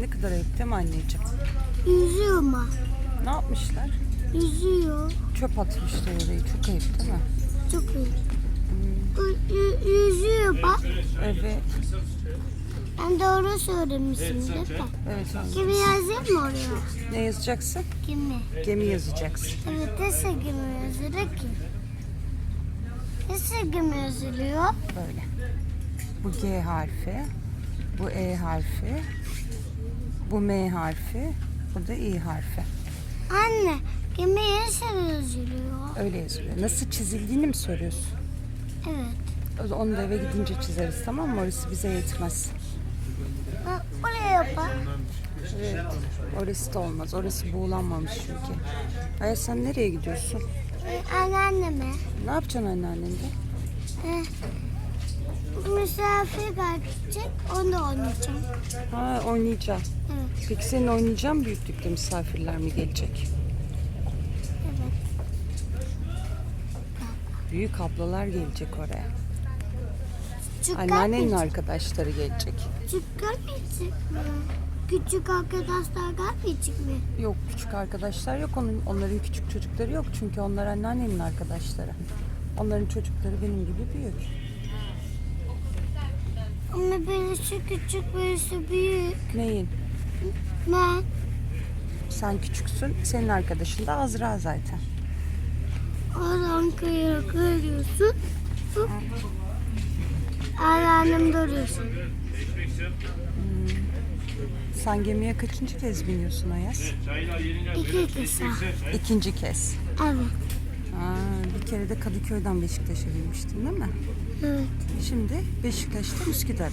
Ne kadar ayıp değil mi anneciğim? Yüzüyor mu? Ne yapmışlar? Yüzüyor. Çöp atmışlar orayı. Çok ayıp değil mi? Çok. Ü- ü- Yüzüyor bak. Evet. Ben doğru söylemişim değil mi? Evet. Kimi yazayım mı oraya? Ne yazacaksın? Kimi? Gemi yazacaksın. Evet nasıl kimi yazılır ki? Nasıl kimi yazılıyor? Böyle. Bu G harfi. Bu E harfi. Bu M harfi. Bu da İ harfi. Anne kimi nasıl yazılıyor? Öyle yazılıyor. Nasıl çizildiğini mi soruyorsun? Evet. Onu da eve gidince çizeriz tamam mı? Orası bize yetmez. Ha, Oraya bak. Evet. Orası da olmaz. Orası buğulanmamış çünkü. Aya sen nereye gidiyorsun? Ee, Anneanneme. Ne yapacaksın anneannende? Ee, misafir gelecek. Onu da oynayacağım. Ha oynayacağım. Evet. Peki senin oynayacağın büyüklükte misafirler mi gelecek? Evet. Büyük ablalar gelecek oraya. Küçük Anneannenin gelmeyecek. arkadaşları gelecek. Küçük gelmeyecek mi? Küçük arkadaşlar gelmeyecek mi? Yok küçük arkadaşlar yok. Onun, onların küçük çocukları yok. Çünkü onlar anneannenin arkadaşları. Onların çocukları benim gibi büyük. Ama birisi küçük birisi büyük. Neyin? Ben Sen küçüksün. Senin arkadaşın da Azra zaten. oradan kıyıya kıyıyorsun. Anneannem duruyorsun. Sen gemiye kaçıncı kez biniyorsun Ayaz? İki kısa. İkinci kez. Evet. Aa, bir kere de Kadıköy'den Beşiktaş'a binmiştin değil mi? Evet. Şimdi Beşiktaş'tan Üsküdar'a.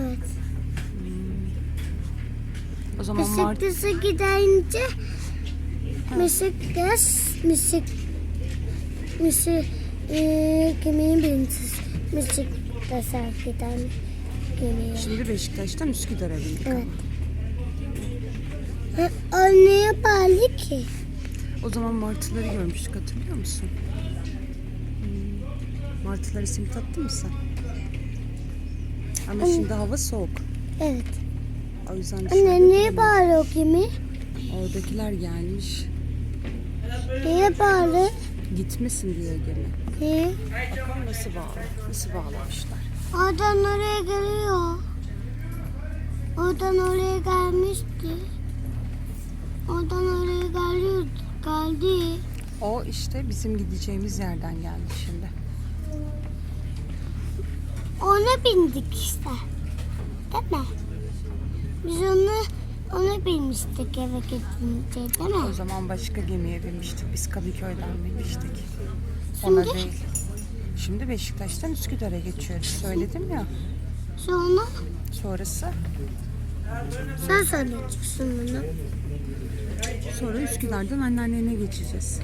Evet. O zaman Mart... Beşiktaş'a gidince Beşiktaş Beşik Beşik eee kimin birincisi Beşiktaş'a giden gemiye. Şimdi Beşiktaş'tan Üsküdar'a bindik. Evet. O neye bağlı ki? O zaman martıları görmüştük hatırlıyor musun? Hmm, Martıları simit attın mı sen? Ama şimdi hava soğuk. Evet. O yüzden Anne neye duramam. bağlı o gemi? Oradakiler gelmiş. Neye bağlı? Gitmesin diye gemi. Neye? Bakalım nasıl bağlı? Nasıl bağlamışlar? Oradan oraya geliyor. Oradan oraya gelmişti. Oradan oraya geliyor. Geldi. O işte bizim gideceğimiz yerden geldi şimdi. Ona bindik işte. Değil mi? Biz onu ona binmiştik eve gidince değil O mi? zaman başka gemiye binmiştik. Biz Kadıköy'den binmiştik. Ona Şimdi? değil. Şimdi Beşiktaş'tan Üsküdar'a geçiyoruz. Söyledim ya. Sonra Sonrası sen söyleyeceksin bunu. sonra Üsküdar'dan anneannene geçeceğiz.